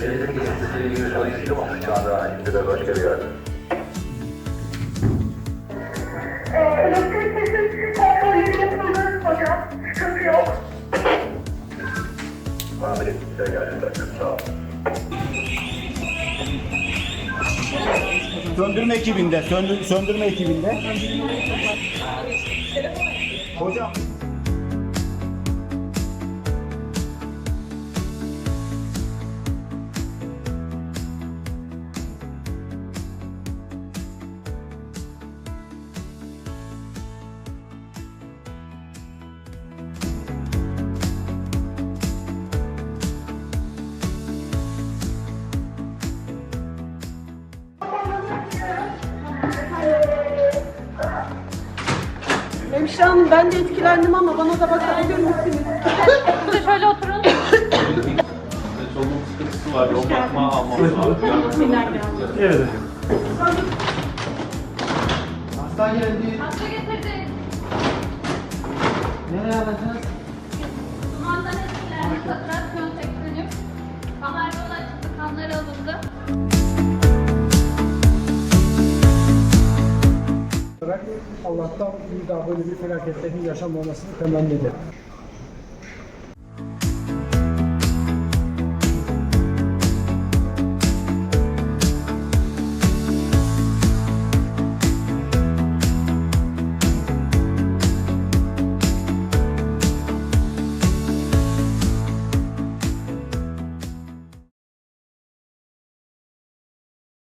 Getirdiği gibi solicittim ama şu anda İngiltere başka bir yerde. Elektrik kesintisi kontrolleri yapıldı hocam. Sıkıntı yok. Size gerçekten çok sağ. Söndürme ekibinde, söndür, söndürme ekibinde. Hocam. Hemşire hanım ben de etkilendim ama bana da bakabilir misiniz? Siz de şöyle oturun. Solunum sıkıntısı var. Yol bakma almamız lazım. Evet. Hasta getirdik. Nereye alacağız? Allah'tan bir daha böyle bir felaketlerin yaşanmamasını temenni ederim.